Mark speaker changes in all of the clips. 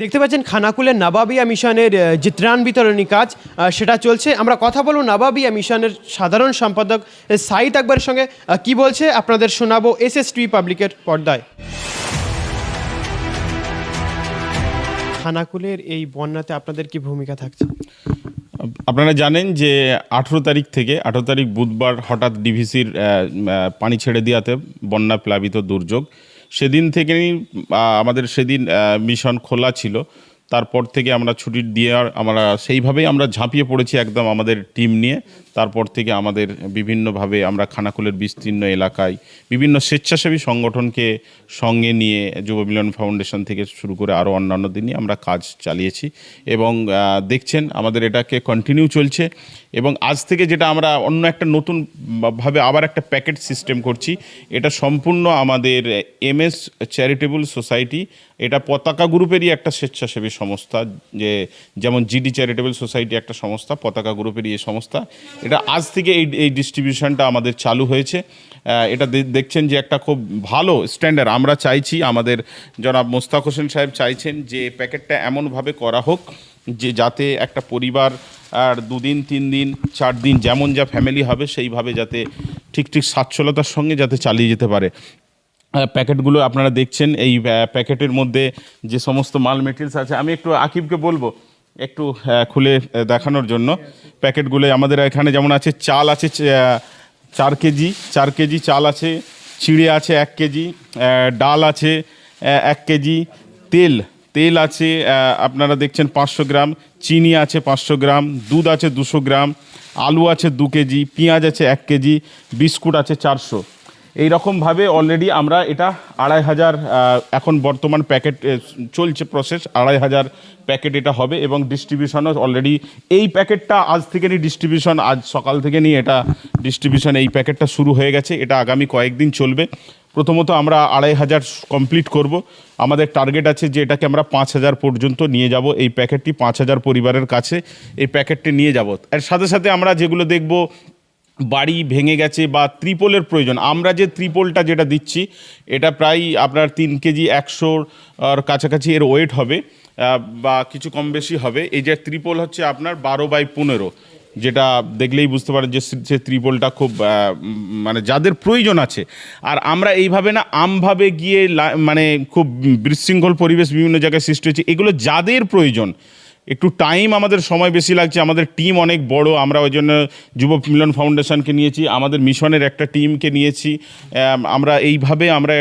Speaker 1: দেখতে পাচ্ছেন খানাকুলের নাবাবিয়া মিশনের যে ত্রাণ বিতরণী কাজ সেটা চলছে। আমরা কথা বলব নাবাবিয়া মিশনের সাধারণ সম্পাদক সাইদ আকবরের সঙ্গে। কি বলছে? আপনাদের শোনাবো এস এস টি পাবলিকের পর্দায়। খানাকুলের এই বন্যাতে আপনাদের কি ভূমিকা থাকছে?
Speaker 2: আপনারা জানেন যে আঠেরো তারিখ থেকে, আঠেরো তারিখ বুধবার হঠাৎ ডিভিসির পানি ছেড়ে দেওয়াতে বন্যা প্লাবিত দুর্যোগ। সেদিন থেকেই আমাদের সেদিন মিশন খোলা ছিল। তারপর থেকে আমরা ছুটির দিয়ে আর আমরা সেইভাবেই আমরা ঝাঁপিয়ে পড়েছি একদম আমাদের টিম নিয়ে। তারপর থেকে আমাদের বিভিন্নভাবে আমরা খানাকুলের বিস্তীর্ণ এলাকায় বিভিন্ন স্বেচ্ছাসেবী সংগঠনকে সঙ্গে নিয়ে যুব মিলন ফাউন্ডেশন থেকে শুরু করে আরও অন্যান্য দিনই আমরা কাজ চালিয়েছি। এবং দেখছেন আমাদের এটাকে কন্টিনিউ চলছে। এবং আজ থেকে যেটা আমরা অন্য একটা নতুন ভাবে আবার একটা প্যাকেট সিস্টেম করছি, এটা সম্পূর্ণ আমাদের এমএস চ্যারিটেবল সোসাইটি এটা পতাকা গ্রুপেরই একটা স্বেচ্ছাসেবী সংস্থা, যে যেমন জিডি চ্যারিটেবল সোসাইটি একটা সংস্থা, পতাকা গ্রুপেরই এই সংস্থা, এটা আজ থেকে এই এই ডিস্ট্রিবিউশনটা আমাদের চালু হয়েছে। এটা দেখছেন যে একটা খুব ভালো স্ট্যান্ডার্ড আমরা চাইছি, আমাদের জনাব মোস্তাক হোসেন সাহেব চাইছেন যে প্যাকেটটা এমনভাবে করা হোক যে যাতে একটা পরিবার আর দুদিন, তিন দিন, চার দিন যেমন যা ফ্যামিলি হবে, সেইভাবে যাতে ঠিক ঠিক সাচ্ছলতার সঙ্গে যাতে চালিয়ে যেতে পারে। প্যাকেটগুলো আপনারা দেখছেন, এই প্যাকেটের মধ্যে যে সমস্ত মাল মেটেরিয়ালস আছে, আমি একটু আকিবকে বলব একটু খুলে দেখানোর জন্য। প্যাকেটগুলো আমাদের এখানে যেমন আছে, চাল আছে চার কেজি চার কেজি চাল আছে, চিড়ে আছে এক কেজি ডাল আছে এক কেজি, তেল তেল আছে আপনারা দেখছেন পাঁচশো গ্রাম, চিনি আছে পাঁচশো গ্রাম, দুধ আছে দুশো গ্রাম, আলু আছে দু কেজি, পেঁয়াজ আছে এক কেজি, বিস্কুট আছে চারশো। এই রকমভাবে অলরেডি আমরা এটা আড়াই হাজার এখন বর্তমান প্যাকেট চলছে প্রসেস আড়াই হাজার প্যাকেট এটা হবে এবং ডিস্ট্রিবিউশনও অলরেডি এই প্যাকেটটা আজ থেকে নিয়ে ডিস্ট্রিবিউশন আজ সকাল থেকে নিয়ে এটা ডিস্ট্রিবিউশন এই প্যাকেটটা শুরু হয়ে গেছে, এটা আগামী কয়েকদিন চলবে। প্রথমত আমরা আড়াই হাজার কমপ্লিট করব। আমাদের টার্গেট আছে যে এটাকে আমরা পাঁচ হাজার পর্যন্ত নিয়ে যাব, এই প্যাকেটটি পাঁচ হাজার পরিবারের কাছে, এই প্যাকেটটি নিয়ে যাব। এর সাথে সাথে আমরা যেগুলো দেখব বাড়ি ভেঙে গেছে বা ত্রিপলের প্রয়োজন। আমরা যে ত্রিপলটা যেটা দিচ্ছি, এটা প্রায় আপনার তিন কেজি একশোর কাছাকাছি এর ওয়েট হবে বা কিছু কম বেশি হবে। এই যে ত্রিপল হচ্ছে আপনার বারো বাই পনেরো, যেটা দেখলেই বুঝতে পারেন যে সে- ত্রিপলটা খুব মানে যাদের প্রয়োজন আছে। আর আমরা এইভাবে না আমভাবে গিয়ে মানে খুব বিশৃঙ্খল পরিবেশ বিভিন্ন জায়গায় সৃষ্টি হচ্ছে। এগুলো যাদের প্রয়োজন একটু টাইম আমাদের সময় বেশি লাগছে, আমাদের টিম অনেক বড়, আমরা ওই জন্য যুব মিলন ফাউন্ডেশনকে নিয়েছি, আমাদের মিশনের একটা টিমকে নিয়েছি আমরা এইভাবে আমরা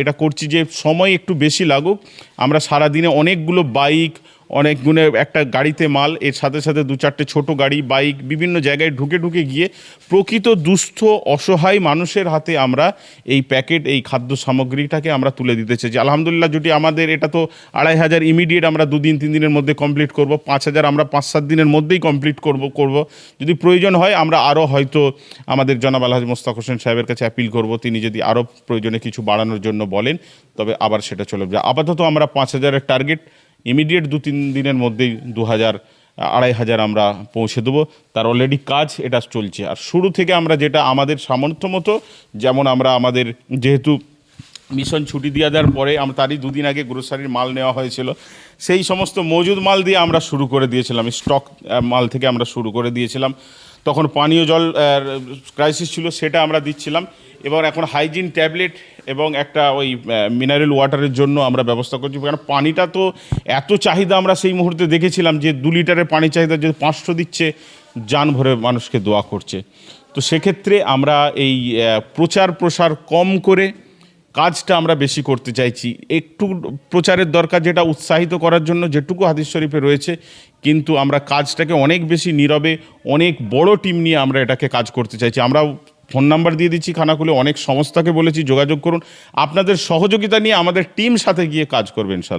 Speaker 2: এটা করছি যে সময় একটু বেশি লাগুক, আমরা সারাদিনে অনেকগুলো বাইক অনেক গুণে একটা গাড়িতে মাল, এর সাথে সাথে দু চারটে ছোট গাড়ি, বাইক, বিভিন্ন জায়গায় ঢুকে ঢুকে গিয়ে প্রকৃত দুস্থ, অসহায় মানুষের হাতে আমরা এই প্যাকেট, এই খাদ্য সামগ্রীটাকে আমরা তুলে দিতে চাইছি আলহামদুলিল্লাহ, যদি আমাদের এটা তো আড়াই হাজার ইমিডিয়েট আমরা দুদিন, তিন দিনের মধ্যে কমপ্লিট করব, পাঁচ হাজার আমরা পাঁচ, সাত দিনের মধ্যেই কমপ্লিট করব করব। যদি প্রয়োজন হয়, আমরা আরও হয়তো আমাদের জনাব আলহাজ মোস্তাক হোসেন সাহেবের কাছে অ্যাপিল করব, তিনি যদি আরও প্রয়োজনে কিছু বাড়ানোর জন্য বলেন, তবে আবার সেটা চলে যাবে। আপাতত আমরা পাঁচ হাজারের টার্গেট ইমিডিয়েট দু তিন দিনের মধ্যেই দু হাজার, আড়াই হাজার আমরা পৌঁছে দেবো। তার অলরেডি কাজ এটা চলছে। আর শুরু থেকে আমরা যেটা আমাদের সামর্থ্য মতো, যেমন আমরা আমাদের যেহেতু মিশন ছুটি দিয়ে দেওয়ার পরে আমরা তারই দুদিন আগে গ্রোসারির মাল নেওয়া হয়েছিল। সেই সমস্ত মজুদ মাল দিয়ে আমরা শুরু করে দিয়েছিলাম। স্টক মাল থেকে আমরা শুরু করে দিয়েছিলাম। তখন পানীয় জল ক্রাইসিস ছিল, সেটা আমরা দিচ্ছিলাম। এবং এখন হাইজিন ট্যাবলেট এবং একটা ওই মিনারেল ওয়াটারের জন্য আমরা ব্যবস্থা করছি। কারণ পানিটা তো এত চাহিদা আমরা সেই মুহূর্তে দেখেছিলাম যে দু লিটারের পানি চাহিদা যদি পাঁচশো দিচ্ছে যান ভরে মানুষকে দোয়া করছে। তো সেক্ষেত্রে আমরা এই প্রচার প্রসার কম করে কাজটা আমরা বেশি করতে চাইছি। একটু প্রচারের দরকার যেটা উৎসাহিত করার জন্য যেটুকু হাদিস শরীফে রয়েছে, কিন্তু আমরা কাজটাকে অনেক বেশি নীরবে, অনেক বড় টিম নিয়ে আমরা এটাকে কাজ করতে চাইছি। আমরাও ফোন নাম্বার দিয়ে দিচ্ছি খানাকুলে, অনেক সংস্থাকে বলেছি, যোগাযোগ করুন। আপনাদের সহযোগিতা নিয়ে আমাদের টিম সাথে গিয়ে কাজ করবেন ইনশাল্লাহ।